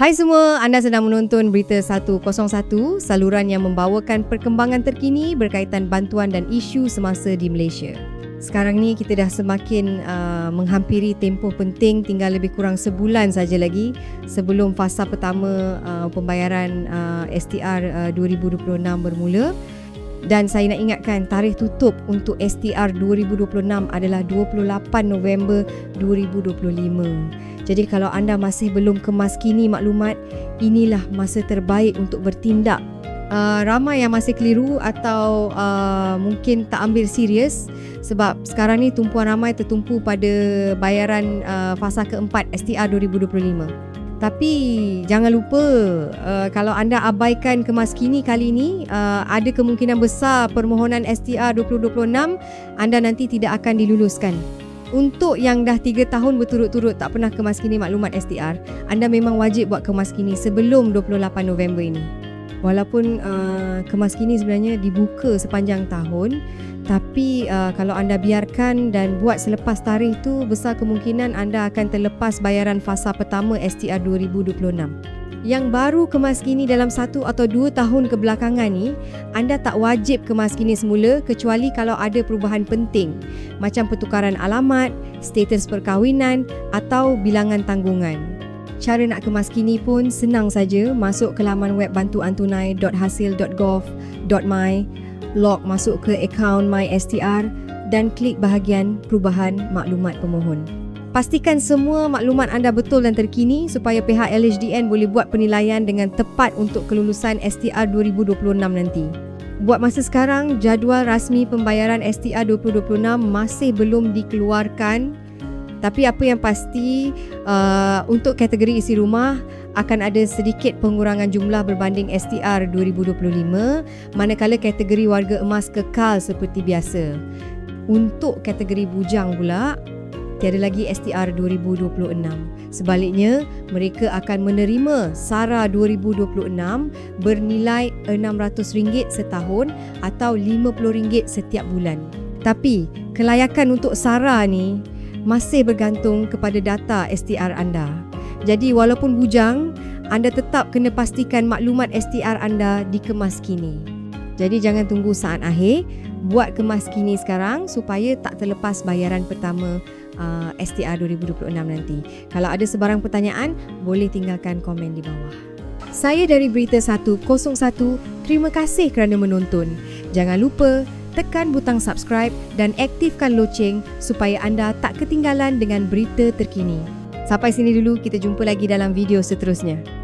Hai semua, anda sedang menonton Berita 101, saluran yang membawakan perkembangan terkini berkaitan bantuan dan isu semasa di Malaysia. Sekarang ni kita dah semakin uh, menghampiri tempoh penting tinggal lebih kurang sebulan saja lagi sebelum fasa pertama uh, pembayaran uh, STR uh, 2026 bermula. Dan saya nak ingatkan tarikh tutup untuk STR 2026 adalah 28 November 2025. Jadi kalau anda masih belum kemaskini maklumat, inilah masa terbaik untuk bertindak. Uh, ramai yang masih keliru atau uh, mungkin tak ambil serius sebab sekarang ni tumpuan ramai tertumpu pada bayaran uh, fasa keempat STR 2025. Tapi jangan lupa uh, kalau anda abaikan kemaskini kali ini uh, ada kemungkinan besar permohonan STR 2026 anda nanti tidak akan diluluskan. Untuk yang dah 3 tahun berturut-turut tak pernah kemaskini maklumat STR, anda memang wajib buat kemaskini sebelum 28 November ini. Walaupun uh, kemaskini sebenarnya dibuka sepanjang tahun, tapi uh, kalau anda biarkan dan buat selepas tarikh itu, besar kemungkinan anda akan terlepas bayaran fasa pertama STR 2026 yang baru kemas kini dalam satu atau dua tahun kebelakangan ni, anda tak wajib kemas kini semula kecuali kalau ada perubahan penting macam pertukaran alamat, status perkahwinan atau bilangan tanggungan. Cara nak kemas kini pun senang saja masuk ke laman web bantuantunai.hasil.gov.my log masuk ke akaun MySTR dan klik bahagian perubahan maklumat pemohon. Pastikan semua maklumat anda betul dan terkini supaya pihak LHDN boleh buat penilaian dengan tepat untuk kelulusan STR 2026 nanti. Buat masa sekarang, jadual rasmi pembayaran STR 2026 masih belum dikeluarkan. Tapi apa yang pasti, uh, untuk kategori isi rumah akan ada sedikit pengurangan jumlah berbanding STR 2025 manakala kategori warga emas kekal seperti biasa. Untuk kategori bujang pula, tiada lagi STR 2026. Sebaliknya, mereka akan menerima SARA 2026 bernilai RM600 setahun atau RM50 setiap bulan. Tapi, kelayakan untuk SARA ni masih bergantung kepada data STR anda. Jadi, walaupun bujang, anda tetap kena pastikan maklumat STR anda dikemas kini. Jadi jangan tunggu saat akhir, buat kemas kini sekarang supaya tak terlepas bayaran pertama uh, STR 2026 nanti. Kalau ada sebarang pertanyaan, boleh tinggalkan komen di bawah. Saya dari Berita 101, terima kasih kerana menonton. Jangan lupa tekan butang subscribe dan aktifkan loceng supaya anda tak ketinggalan dengan berita terkini. Sampai sini dulu, kita jumpa lagi dalam video seterusnya.